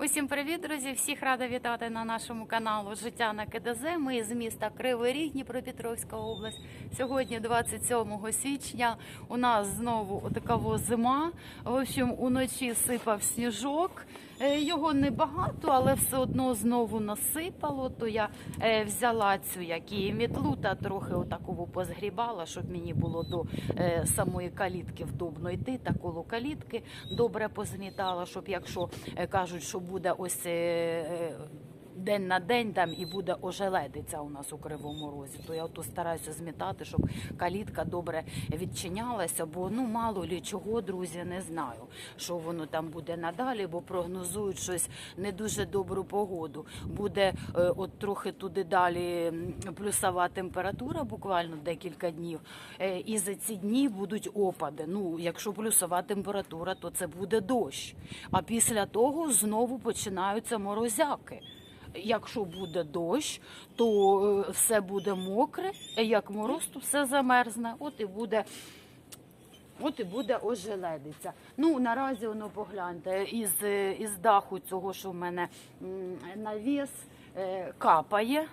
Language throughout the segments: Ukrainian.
Усім привіт, друзі! Всіх рада вітати на нашому каналу Життя на КДЗ. Ми з міста Кривий Ріг, Дніпропетровська область. Сьогодні, 27 січня, у нас знову така зима. В общем, уночі сипав сніжок. Е, Його небагато, але все одно знову насипало. То я е, взяла цю як і мітлу та трохи отакову позгрібала, щоб мені було до е, самої калітки вдобно йти. Та коло калітки добре позмітала, щоб якщо кажуть, що буде ось. День на день там і буде ожеледиця у нас у кривому розі. То я ото стараюся змітати, щоб калітка добре відчинялася, бо ну мало лі чого, друзі, не знаю, що воно там буде надалі, бо прогнозують щось не дуже добру погоду. Буде е, от трохи туди далі плюсова температура, буквально декілька днів. Е, і за ці дні будуть опади. Ну, якщо плюсова температура, то це буде дощ. А після того знову починаються морозяки. Якщо буде дощ, то е, все буде мокре, як мороз, то все замерзне. От і буде. От і буде ожеледиця. Ну наразі воно погляньте із, е, із даху цього, що в мене навіс е, капає.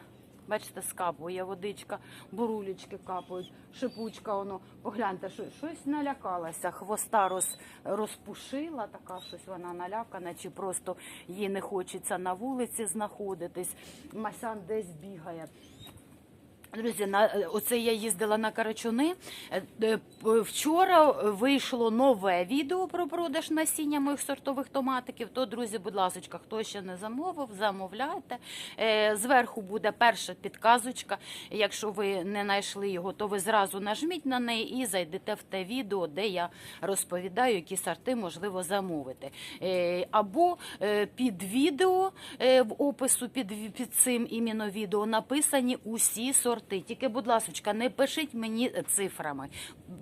Бачите, скапує водичка, бурулечки капають, шипучка воно. Погляньте, що щось налякалася. Хвоста роз, розпушила, така щось вона налякана, чи просто їй не хочеться на вулиці знаходитись. Масян десь бігає. Друзі, на оце я їздила на Карачуни. Е, е, Вчора вийшло нове відео про продаж насіння моїх сортових томатиків. То, друзі, будь ласка, хто ще не замовив, замовляйте. Е, Зверху буде перша підказочка. Якщо ви не знайшли його, то ви зразу нажміть на неї і зайдете в те відео, де я розповідаю, які сорти можливо замовити. Е, Або е, під відео е, в опису під, під цим іменно відео написані усі сорти. Тільки, будь ласка, не пишіть мені цифрами,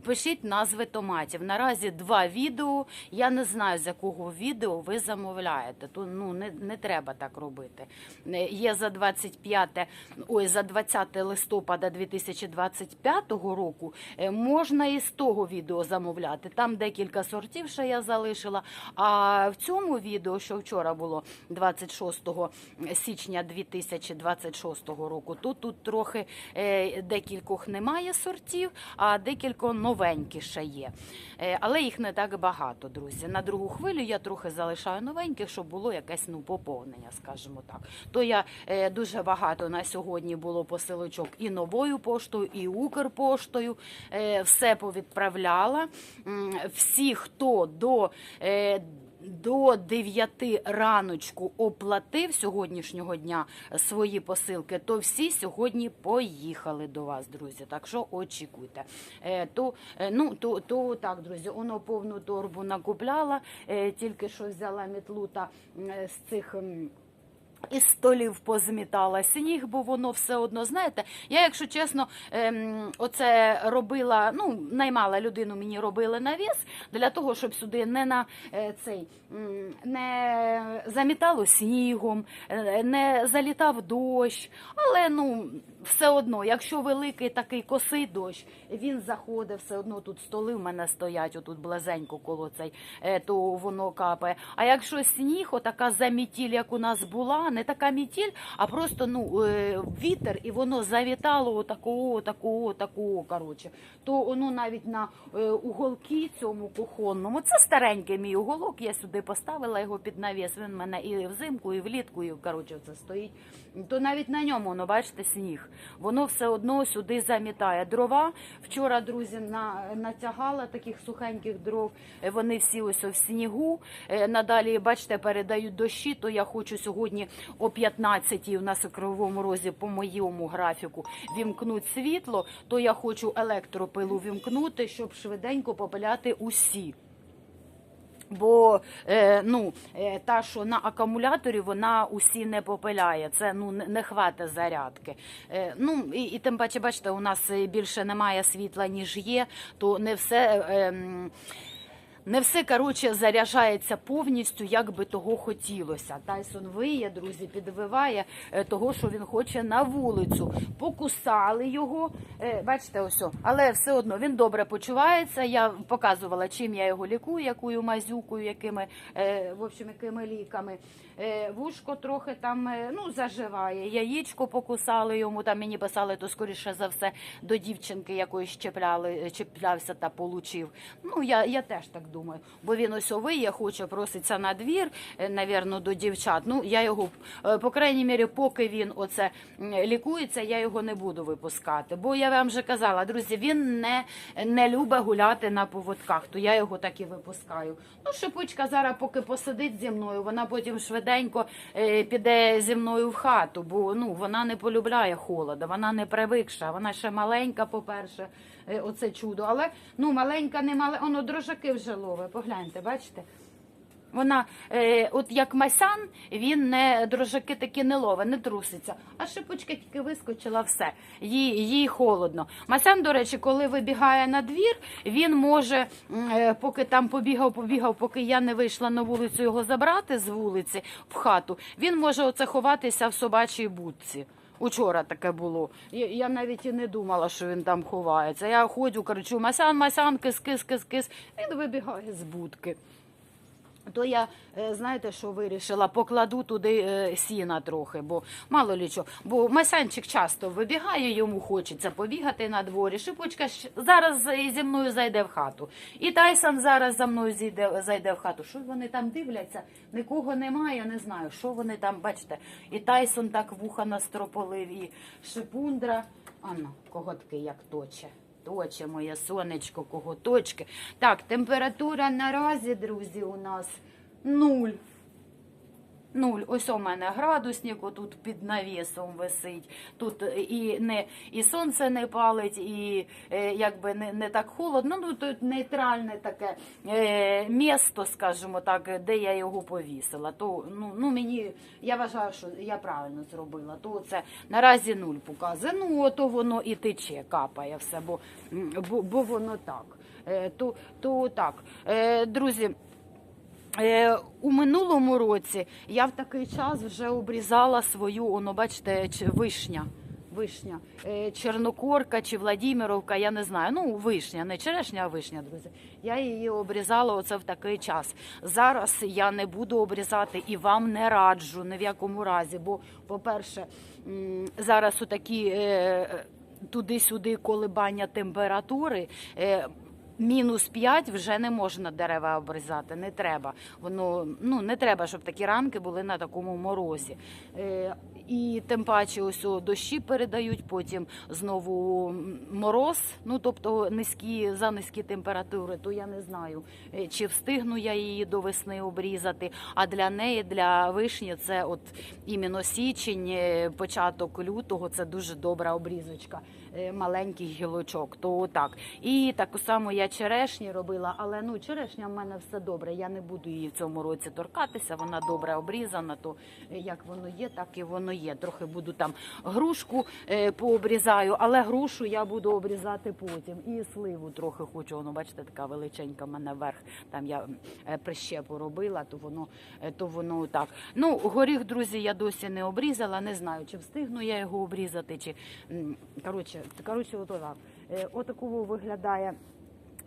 пишіть назви томатів. Наразі два відео. Я не знаю, з якого відео ви замовляєте. То ну не, не треба так робити. Е, Є за 25, ой, за 20 листопада 2025 року. е, Можна і з того відео замовляти. Там декілька сортів ще я залишила. А в цьому відео, що вчора було 26 січня 2026 року, то тут трохи декількох немає сортів, а декілько новенькі ще є. Е, Але їх не так багато, друзі. На другу хвилю я трохи залишаю новеньких, щоб було якесь ну поповнення, скажімо так. То я е, дуже багато на сьогодні було посилочок і новою поштою, і Укрпоштою. Е, Все повідправляла. Всі, хто до е, до 9 раночку оплатив сьогоднішнього дня свої посилки, то всі сьогодні поїхали до вас, друзі. Так що очікуйте. Е, то, е, ну, то, то так, друзі, воно повну торбу накупляла, е, тільки що взяла мітлу та з цих. Із столів позмітала сніг, бо воно все одно, знаєте, я, якщо чесно, ем, оце робила, ну, наймала людину, мені робили навіс для того, щоб сюди не на е, цей не замітало снігом, е, не залітав дощ. Але ну, все одно, якщо великий такий косий дощ, він заходить, все одно тут столи в мене стоять, отут близенько коло цей, е, то воно капає. А якщо сніг, отака замітіль, як у нас була, не така мітіль, а просто ну, е, вітер, і воно завітало отакого, такого, такого, коротше. То воно навіть на е, уголки цьому кухонному, це старенький мій уголок, я сюди поставила його під навіс, він в мене і взимку, і влітку, і коротше, це стоїть. То навіть на ньому, воно, бачите, сніг. Воно все одно сюди замітає. Дрова. Вчора, друзі, на, натягала таких сухеньких дров. Е, Вони всі ось в снігу. Е, Надалі, бачите, передають дощі, то я хочу сьогодні о 15-й у нас у Кривому Розі по моєму графіку вімкнуть світло, то я хочу електропилу вімкнути, щоб швиденько попиляти усі. Бо е, ну, е, та, що на акумуляторі, вона усі не попиляє. Це ну не, не хватить зарядки. Е, ну і, і тим паче, бачите, у нас е, більше немає світла, ніж є, то не все. Е, не все коротше заряджається повністю, як би того хотілося. Тайсон виє, друзі, підвиває е, того, що він хоче на вулицю. Покусали його. е, Бачите, ось. Але все одно він добре почувається. Я показувала, чим я його лікую, якою мазюкою, якими е, в общем, якими ліками. Е, Вушко трохи там е, ну, заживає. Яєчко покусали йому. Там мені писали, то скоріше за все до дівчинки якоїсь чіпляли, чіплявся та получив. Ну я, я теж так думаю. Бо він ось виє, хоче проситься на двір, е, навірно, до дівчат. Ну я його е, по крайній мірі, поки він оце лікується, я його не буду випускати. Бо я вам вже казала, друзі, він не, не любить гуляти на поводках, то я його так і випускаю. Ну, шипучка зараз, поки посидить зі мною, вона потім швиденько е, піде зі мною в хату, бо ну вона не полюбляє холода, вона не привикша, вона ще маленька, по-перше, е, оце чудо. Але ну маленька, не мале, воно дрожаки вже ловить. Погляньте, бачите? Вона, е, от як Масян, він не дрожаки такі не ловить, не труситься. А шипочка тільки вискочила все. Їй, їй холодно. Масян, до речі, коли вибігає на двір, він може, е, поки там побігав, побігав, поки я не вийшла на вулицю його забрати з вулиці в хату, він може оце ховатися в собачій будці. Учора таке було. Я, я навіть і не думала, що він там ховається. Я ходжу, кричу: Масян, Масян, кис, кис, кис, кис. Він вибігає з будки. То я, е, знаєте, що вирішила, покладу туди е, сіна трохи, бо мало лі що. Бо Масянчик часто вибігає, йому хочеться побігати на дворі. Шипочка зараз зі мною зайде в хату. І Тайсон зараз за мною зійде, зайде в хату. Що вони там дивляться? Нікого немає, я не знаю, що вони там, бачите. І Тайсон так вуха настрополив, і шипундра. Анна, коготки як точе. Точе моє сонечко, коготочки. Так, температура наразі, друзі, у нас нуль. Нуль. Ось у мене градусник отут під навісом висить. Тут і не і сонце не палить, і е, якби не, не так холодно. Ну тут нейтральне таке е, місто, скажімо так, де я його повісила. То ну, ну мені я вважаю, що я правильно зробила. То це наразі нуль показує. Ну ото воно і тече, капає все, бо, бо, бо воно так. Е, то, то так. Е, друзі. Е, у минулому році я в такий час вже обрізала свою, оно, бачите, вишня. Вишня, Е, Чернокорка чи Владіміровка, я не знаю. Ну, вишня, не черешня, а вишня, друзі. Я її обрізала оце в такий час. Зараз я не буду обрізати і вам не раджу ні в якому разі. Бо, по-перше, зараз у такі е, туди-сюди колебання температури. Мінус 5 вже не можна дерева обрізати, не треба. Воно ну не треба, щоб такі рамки були на такому морозі. Е, і тим паче, ось дощі передають, потім знову мороз. Ну тобто низькі за низькі температури. То я не знаю, е, чи встигну я її до весни обрізати. А для неї, для вишні, це от іменно січень, е, початок лютого. Це дуже добра обрізочка маленьких гілочок. То так. І так само я черешні робила, але ну черешня в мене все добре. Я не буду її в цьому році торкатися. Вона добре обрізана. То е, як воно є, так і воно є. Трохи буду там грушку е, пообрізаю, але грушу я буду обрізати потім. І сливу трохи хочу. Воно бачите, така величенька в мене верх. Там я е, прищепу робила, то воно е, то воно так. Ну горіх, друзі, я досі не обрізала. Не знаю, чи встигну я його обрізати, чи коротше, коротше. Е, виглядає.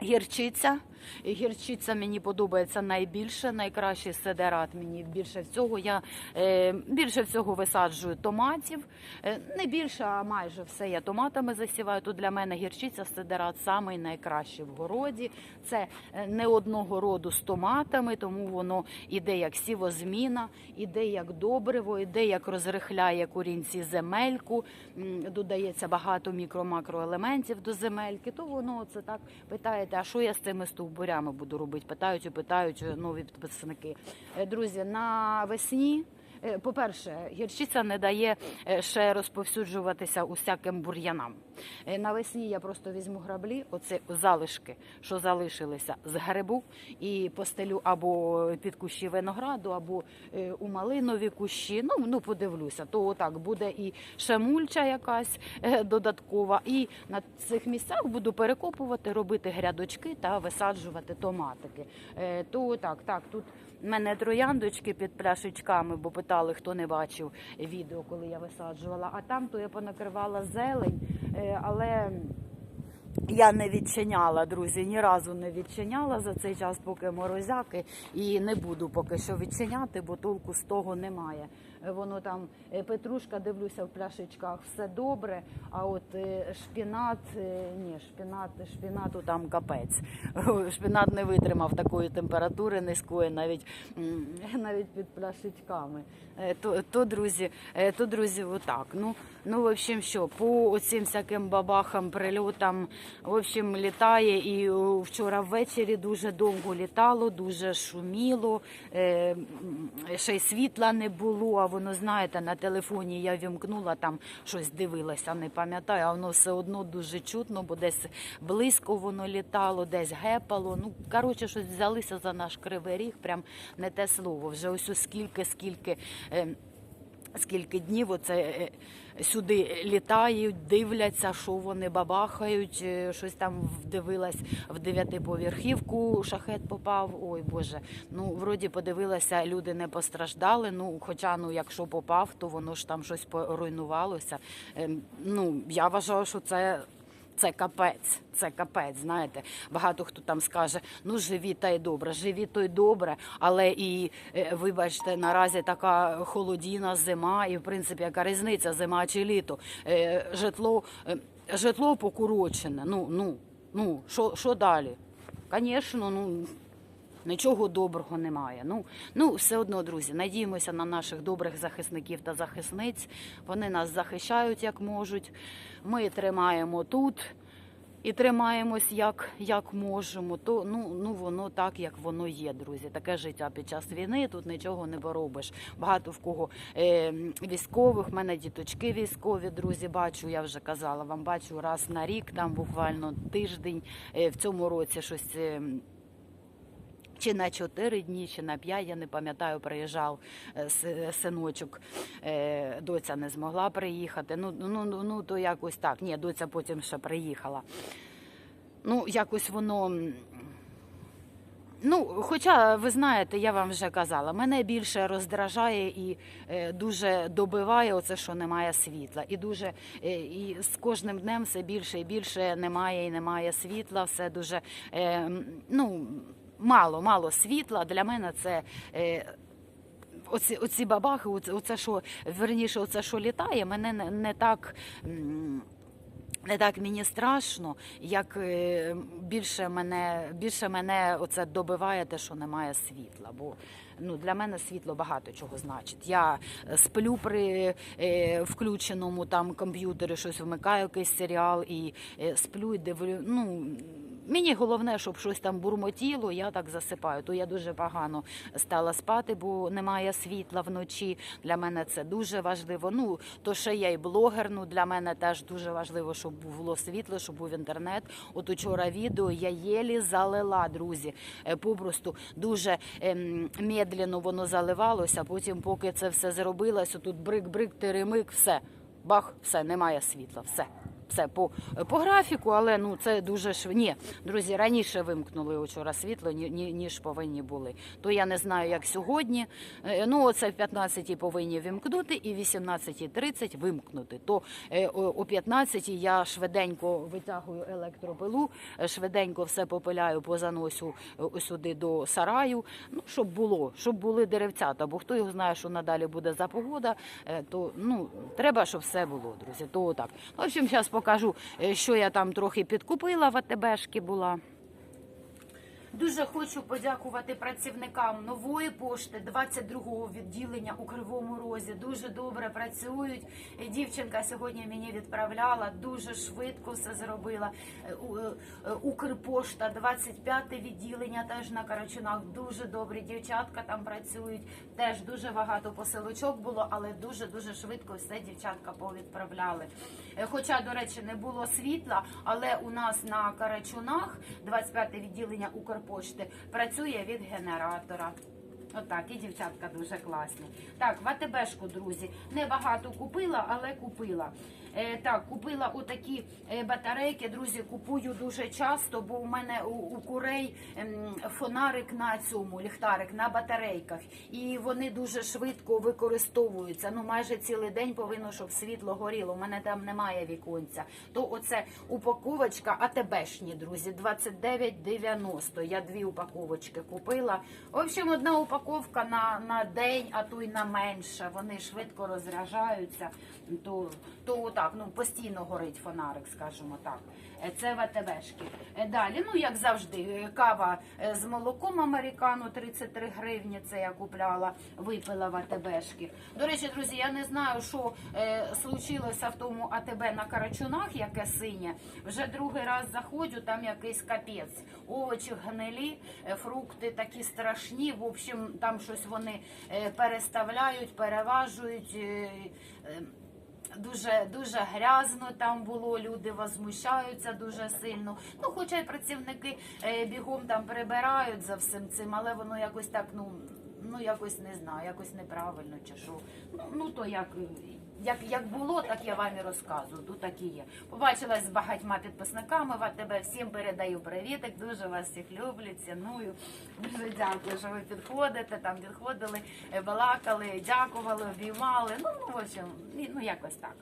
Гірчиця. Гірчиця мені подобається найбільше, найкращий седерат мені більше всього. Я е, більше всього висаджую томатів. Е, не більше, а майже все я томатами засіваю. Тут для мене гірчиця седерат самий найкращий в городі. Це е, не одного роду з томатами, тому воно іде як сівозміна, іде як добриво, іде як розрихляє корінці земельку. Додається багато мікро-макроелементів до земельки. То воно це так питаєте, а що я з цими стовбурями буду робити? Питають і питають е, нові підписники. Е, Друзі, навесні. Е, По-перше, гірчиця не дає е, ще розповсюджуватися усяким бур'янам. Е, Навесні я просто візьму граблі, оце залишки, що залишилися з грибу, і постелю або під кущі винограду, або у малинові кущі. Ну, ну подивлюся, то отак буде і шамульча якась додаткова. І на цих місцях буду перекопувати, робити грядочки та висаджувати томатики. То так, так, тут в мене трояндочки під пляшечками, бо питали, хто не бачив відео, коли я висаджувала. А там то я понакривала зелень, е, але. Я не відчиняла, друзі, ні разу не відчиняла за цей час, поки морозяки, і не буду поки що відчиняти, бо толку з того немає. Воно там е, петрушка, дивлюся в пляшечках, все добре. А от е, шпінат, е, ні, шпінат, шпінату там капець. Шпінат не витримав такої температури низької, навіть навіть під пляшечками. То, то друзі, то друзі, отак. Ну, ну, в общем, що по оцим всяким бабахам, прильотам, в общем, літає. І вчора ввечері дуже довго літало, дуже шуміло, ще й світла не було. А воно, знаєте, на телефоні я вімкнула там щось дивилася, не пам'ятаю, а воно все одно дуже чутно, бо десь близько воно літало, десь гепало. Ну, коротше, щось взялися за наш кривий ріг, прям не те слово. Вже ось скільки, скільки. Е, Скільки днів оце е, сюди літають, дивляться, що вони бабахають. е, Щось там вдивилась в дев'ятиповерхівку, шахет попав. Ой Боже. Ну, вроді подивилася, люди не постраждали. Ну, хоча, ну, якщо попав, то воно ж там щось поруйнувалося. Ем, Ну, я вважаю, що це. Це капець, це капець. Знаєте, багато хто там скаже: ну живі та й добре, живі то й добре, але і е, вибачте, наразі така холодіна зима, і в принципі, яка різниця, зима чи літо. Е, Житло, е, житло покурочене. Ну, ну, ну, що, що далі? Звісно, ну. Нічого доброго немає. Ну, ну все одно, друзі, надіємося на наших добрих захисників та захисниць. Вони нас захищають як можуть. Ми тримаємо тут і тримаємось як, як можемо. То ну, ну воно так, як воно є, друзі. Таке життя під час війни. Тут нічого не поробиш. Багато в кого е, військових, в мене діточки військові, друзі, бачу, я вже казала вам, бачу раз на рік, там буквально тиждень е, в цьому році щось. е, чи на 4 дні, чи на 5, я не пам'ятаю, приїжджав е, синочок. Е, Доця не змогла приїхати. Ну, ну, ну, ну то якось так. Ні, доця потім ще приїхала. Ну, якось воно. Ну, хоча ви знаєте, я вам вже казала, мене більше роздражає і е, дуже добиває оце, що немає світла. І дуже і з кожним днем все більше і більше немає і немає світла. Все дуже ну, мало, мало світла. Для мене це. Е, Оці, оці бабахи, оце, що верніше, оце що літає, мене не, не так. не так мені страшно, як е, більше мене, більше мене оце добиває те, що немає світла. Бо ну, для мене світло багато чого значить. Я е, сплю при е, включеному там комп'ютері, щось вмикаю якийсь серіал і е, сплю і дивлю. Ну, Мені головне, щоб щось там бурмотіло, я так засипаю. То я дуже погано стала спати, бо немає світла вночі. Для мене це дуже важливо. Ну то ще я й блогер. Ну для мене теж дуже важливо, щоб було світло, щоб був інтернет. От учора відео я єлі залила, друзі. Е, Попросту дуже ем, медленно воно заливалося. Потім, поки це все зробилося, тут брик-брик, теремик, все. Бах, все, немає світла, все. Все по, по графіку, але ну це дуже шв... Ні, друзі, раніше вимкнули вчора світло, ні, ні, ніж повинні були. То я не знаю, як сьогодні. Е, Ну, оце в 15-й повинні вимкнути і в 18.30 вимкнути. То е, о о 15-й я швиденько витягую електропилу, е, швиденько все попиляю, позаносю сюди до сараю. Ну, щоб було, щоб були деревцята, бо хто його знає, що надалі буде за погода, то ну треба, щоб все було, друзі. То так. В общем, зараз покажу, е, що я там трохи підкупила в АТБшки була. Дуже хочу подякувати працівникам нової пошти 22-го відділення у Кривому Розі. Дуже добре працюють. Дівчинка сьогодні мені відправляла, дуже швидко все зробила. Е, е, Укрпошта, 25-те відділення теж на Карачунах. Дуже добрі дівчатка там працюють. Теж дуже багато посилочок було, але дуже дуже швидко все дівчатка повідправляли. Е, Хоча, до речі, не було світла, але у нас на Карачунах 25-те відділення Укрпошти працює від генератора. Отак, і дівчатка дуже класні. Так, в АТБшку, друзі, небагато купила, але купила. Е, так, купила отакі е, батарейки, друзі, купую дуже часто, бо у мене у, у курей ем, фонарик на цьому, ліхтарик на батарейках. І вони дуже швидко використовуються. Ну, майже цілий день повинно, щоб світло горіло. У мене там немає віконця. То оце упаковочка АТБшні, друзі, 29,90. Я дві упаковочки купила. В общем, одна упаковка на, на день, а то й на менше. Вони швидко розряджаються. То, то отак, ну постійно горить фонарик, скажімо так. Е, Це в АТБшки. Е, Далі, ну як завжди, е, кава е, з молоком американо 33 гривні. Це я купляла, випила в АТБшки. До речі, друзі, я не знаю, що е, случилося в тому АТБ на Карачунах, яке синє. Вже другий раз заходжу, там якийсь капець. Овочі гнилі, е, фрукти такі страшні. В общем, там щось вони е, переставляють, переважують. е, е, Дуже дуже грязно там було, люди возмущаються дуже сильно. Ну, хоча й працівники е, бігом там прибирають за всім цим, але воно якось так, ну ну якось не знаю, якось неправильно чи що. Ну, ну то як, як, як було, так я вам і розказую. Тут так і є. Побачилась з багатьма підписниками в АТБ. Всім передаю привітик. Дуже вас всіх люблю, ціную. Дуже дякую, що ви підходите. Там підходили, е, балакали, дякували, обіймали. Ну, ну в общем, ну якось так.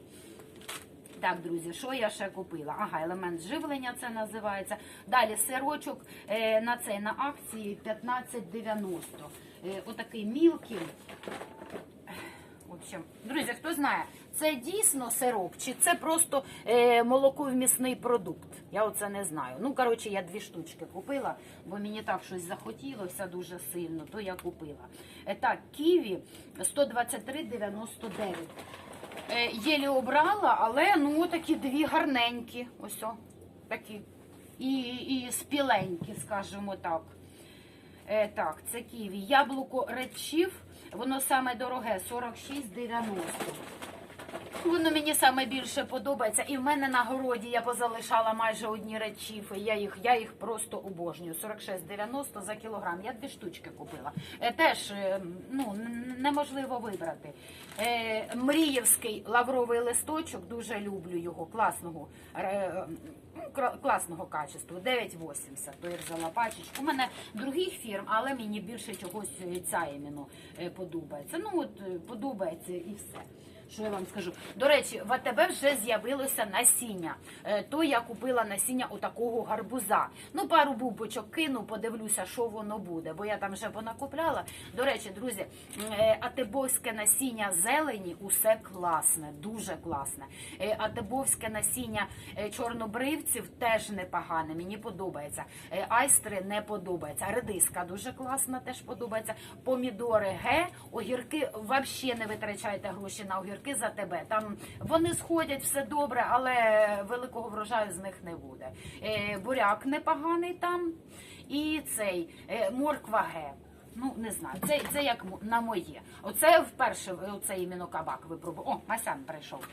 Так, друзі, що я ще купила? Ага, елемент живлення це називається. Далі сирочок е, на цей на акції 15,90. Е, отакий мілкий. Общем, друзі, хто знає, це дійсно сироп, чи це просто е, молоковмісний продукт? Я оце не знаю. Ну, коротше, я дві штучки купила, бо мені так щось захотілося дуже сильно, то я купила. Е, так, ківі 123,99. Е, єлі обрала, але ну такі дві гарненькі. Ось о, такі. І, і спіленькі, скажімо так. Е, так, це ківі. Яблуко речів, воно саме дороге, 46,90. Воно мені саме більше подобається. І в мене на городі я позалишала майже одні речіфи. Я їх, я їх просто обожнюю. 46,90 за кілограм. Я дві штучки купила. Е, теж е, ну, неможливо вибрати. Е, Мріївський лавровий листочок, дуже люблю його, класного. Ну, Класного качества, 9,80. То я взяла пачечку. У мене других фірм, але мені більше чогось е, ця іменно е, подобається. Ну от е, подобається і все. Що я вам скажу? До речі, в АТБ вже з'явилося насіння. Е, То я купила насіння у такого гарбуза. Ну, пару бубочок кину, подивлюся, що воно буде, бо я там вже понакупляла. До речі, друзі, е, атебовське насіння зелені усе класне, дуже класне. Е, Атебовське насіння чорнобривців теж непогане, мені подобається. Айстри не подобається. Редиска дуже класна, теж подобається. Помідори Г, огірки взагалі не витрачайте гроші на огірки за тебе. Там вони сходять все добре, але великого врожаю з них не буде. Е, Буряк непоганий там. І цей е, морква Г. Ну, не знаю, це, це як на моє. Оце вперше оце іменно кабак випробував. О, Масян прийшов.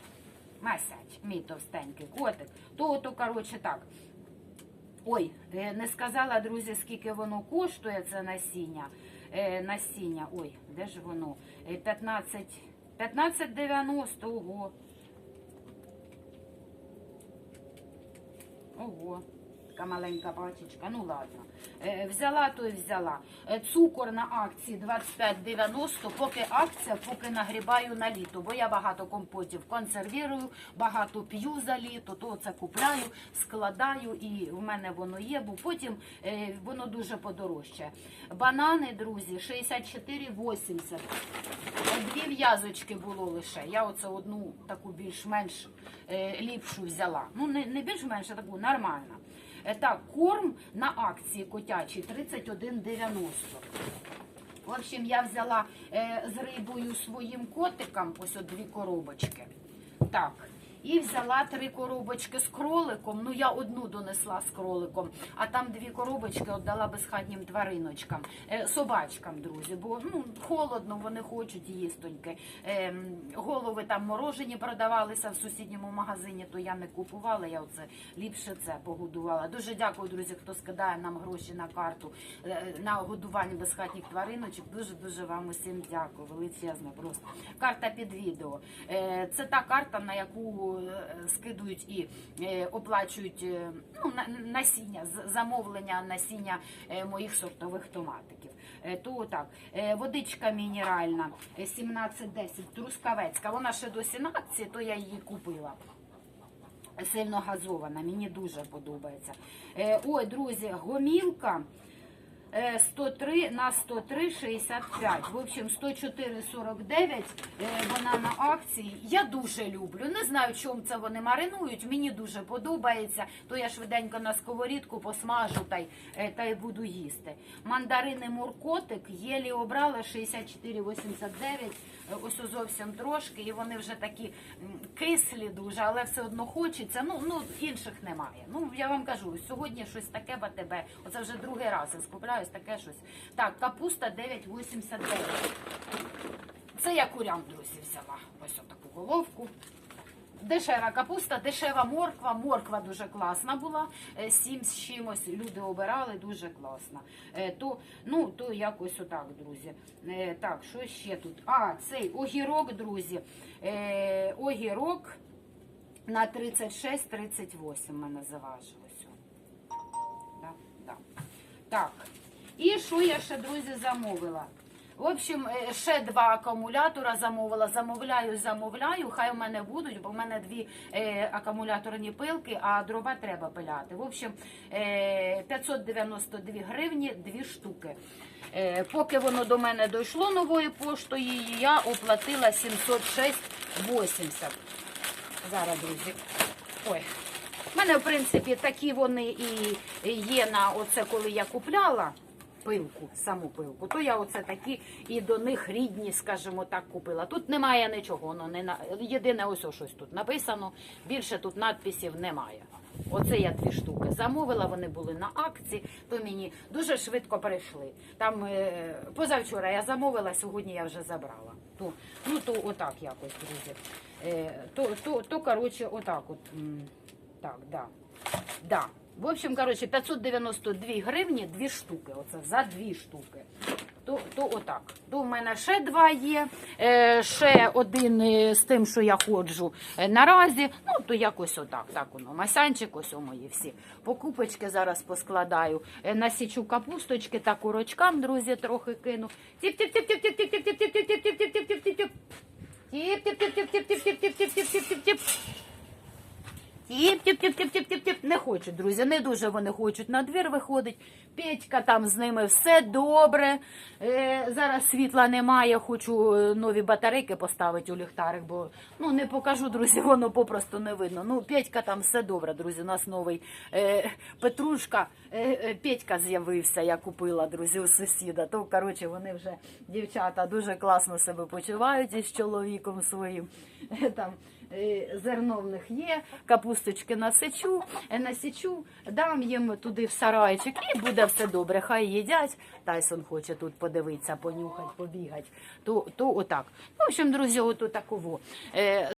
Масяч, мій товстенький котик. То, то, коротше, так. Ой, е, не сказала, друзі, скільки воно коштує, це насіння. Насіння. Ой, де ж воно? Е, 15, 15,90, ого. Ого. Така маленька пачечка, ну ладно. Е, взяла, то й взяла. Е, цукор на акції 25,90, поки акція, поки нагрібаю на літо. Бо я багато компотів консервірую, багато п'ю за літо, то це купляю, складаю і в мене воно є, бо потім е, воно дуже подорожче. Банани, друзі, 64,80. Дві в'язочки було лише. Я оце одну таку більш-менш ліпшу взяла. Ну, не більш-менш, а таку нормальну. Е, Так, корм на акції котячий 31,90. В общем, я взяла е, з рибою своїм котикам ось от дві коробочки. Так. І взяла три коробочки з кроликом. Ну, я одну донесла з кроликом, а там дві коробочки віддала безхатнім твариночкам, е, собачкам, друзі. Бо ну, холодно, вони хочуть їстоньки. Е, голови там морожені продавалися в сусідньому магазині, то я не купувала. Я оце ліпше це погодувала. Дуже дякую, друзі, хто скидає нам гроші на карту е, на годування безхатніх твариночок. Дуже дуже вам усім дякую. Величезне просто карта під відео. Це та карта, на яку скидують і е, оплачують е, ну, насіння, замовлення насіння е, моїх сортових томатиків. Е, То так, Е, водичка мінеральна е, 17,10, трускавецька. Вона ще досі на акції, то я її купила сильно газована, мені дуже подобається. Е, ой, друзі, гомілка е, 103 на 103 65. В общем, 104 49 е, вона на акції. Я дуже люблю. Не знаю, чому це вони маринують. Мені дуже подобається. То я швиденько на сковорідку посмажу та й, е, та й буду їсти. Мандарини муркотик єлі обрала 64,89. Е, Ось зовсім трошки, і вони вже такі кислі дуже, але все одно хочеться. Ну, ну інших немає. Ну я вам кажу, сьогодні щось таке в АТБ. Оце вже другий раз я скупляюсь таке щось. Так, капуста 9,89. Це я курям, друзі, взяла. Ось отаку головку. Дешева капуста, дешева морква. Морква дуже класна була. е, Сім з чимось люди обирали, дуже класна. Е, То, ну, то якось отак, друзі. Е, Так, що ще тут? А, цей огірок, друзі. Огірок на 36-38 мене заважилося. Да. Так. І що я ще, друзі, замовила? В общем, е, ще два акумулятора замовила. Замовляю, замовляю. Хай у мене будуть, бо в мене дві е, акумуляторні пилки, а дрова треба пиляти. В общем, е, 592 гривні, дві штуки. Е, поки воно до мене дійшло новою поштою, я оплатила 706,80. Зараз, друзі. Ой. У мене, в принципі, такі вони і є на оце, коли я купляла пилку, саму пилку, то я оце такі і до них рідні, скажімо так, купила. Тут немає нічого, воно не на єдине ось ось щось тут написано. Більше тут надписів немає. Оце я дві штуки замовила, вони були на акції, то мені дуже швидко прийшли. Там е, позавчора я замовила, сьогодні я вже забрала. То, ну то отак якось, друзі. Е, то, то, то коротше, отак от. Так, да. Да. В общем, коротше, 592 гривні дві штуки. Оце за дві штуки. То, то отак. То в мене ще два є. Е, ще один е, з тим, що я ходжу е, наразі. Ну, то якось отак. Так воно. Масянчик, ось о мої всі. Покупочки зараз поскладаю. Е, насічу капусточки та курочкам, друзі, трохи кину. Тіп-тіп-тіп-тіп-тіп-тіп-тіп-тіп-тіп-тіп-тіп-тіп. Тіп-тіп-тіп-тіп-тіп-тіп-тіп-тіп-тіп-тіп. Тіп, тіп, тіп, тіп, тіп, тіп, тіп. Не хочуть, друзі, не дуже вони хочуть на двір виходить. Петька там з ними все добре. Е, зараз світла немає, хочу е, нові батарейки поставити у ліхтарик, бо ну не покажу, друзі, воно попросту не видно. Ну, Петька там все добре, друзі. У нас новий е, Петрушка, е, е, Петька з'явився, я купила, друзі, у сусіда. То, коротше, вони вже дівчата дуже класно себе почувають із чоловіком своїм. Е, Там зерно в них є, капусточки насичу, е, насічу, дам їм туди в сарайчик і буде все добре. Хай їдять. Тайсон хоче тут подивитися, понюхати, побігати. То, то отак. Ну, в общем, друзі, ото таково. Е,